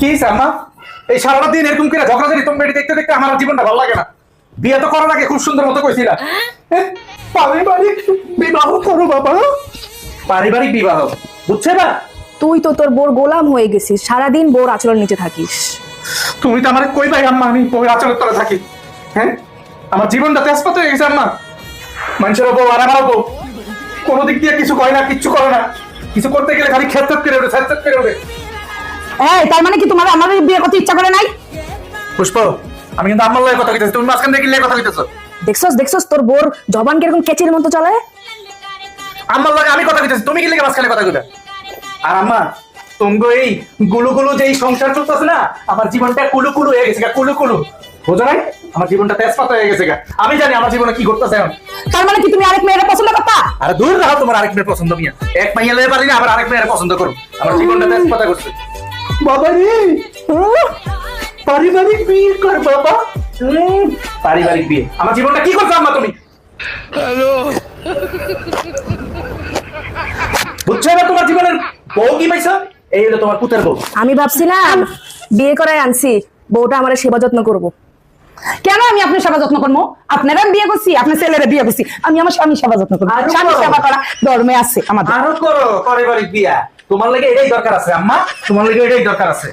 কি আম্মা এই সারাটা দিন এরকম করে ঝগড়াঝাড়ি তুমি বেটি দেখতে দেখতে আমার জীবনটা ভালো লাগে না। বিয়ে তো করার আগে খুব সুন্দর মতো কইছিলা? পারিবারিক বিবাহ করো বাবা। পারিবারিক বিবাহ বুঝছে না? তুই তো তোর বোর গোলাম হয়ে গেছিস সারাদিন বোর আচরণ নিচে থাকিস। তুমি তো আমার কই ভাই আম্মা আমি বউয়ের আচরণ তলে থাকি। হ্যাঁ? আমার জীবনটা তেজপাত হয়ে গেছে আম্মা। মানুষের বউ আর আমার বউ। কোনো দিক দিয়ে কিছু কয় না কিচ্ছু করে না। কিছু করতে গেলে খালি খেত করে ওঠে খেত করে ওঠে। এই তার মানে কি তোমার আমার বিয়ে করতে ইচ্ছা করে নাই? পুষ্প আমি কিন্তু আমার লয় কথা কইতেছি। তুমি মাঝখান থেকে লিয়ে কথা কইতেছো? দেখছস দেখছস তোর বোর জবান কীরকম কেচির মতো চলে? আমার লগে আমি কথা কইতেছি তুমি কি লিগে মাঝখানে কথা কইতা? আর আম্মা তোমগো এই গুলু গুলু যে সংসার চলতেছে না আমার জীবনটা কুলু কুলু হয়ে গেছে গা, কুলু কুলু বুঝো নাই? আমার জীবনটা তেজপাত হয়ে গেছে গা। আমি জানি আমার জীবনে কি করতেছে এখন। তার মানে কি তুমি আরেক মেয়েরা পছন্দ করতা? আর দূর রাখো তোমার আরেক মেয়ের পছন্দ মিয়া এক মাইয়া লয়ে পারি না আবার আরেক মেয়ের পছন্দ করো আমার জীবনটা তেজপাতা করছে। বাবা রে। পারিবারিক বিয়ে কর বাবা। পারিবারিক বিয়ে। আমার জীবনটা কি করছ আম্মা তুমি? হ্যালো। বুঝছ না তোমার জীবনের বউ কি পাইছো? এই হলো তোমার পুতের বউ। আমি ভাবছিলাম বিয়ে করাই আনছি বউটা আমার সেবা যত্ন করব। কেন আমি আপনার সেবা যত্ন করব? আপনারা বিয়ে করছি আপনার ছেলেরা বিয়ে করছি। আমি আমার স্বামী সেবা যত্ন করব। আরও স্বামী সেবা করা ধর্মে আছে আমাদের। আরও করো পারিবারিক বিয়া। তোমার লাগে এটাই দরকার আছে আম্মা। তোমার লাগে এটাই দরকার আছে।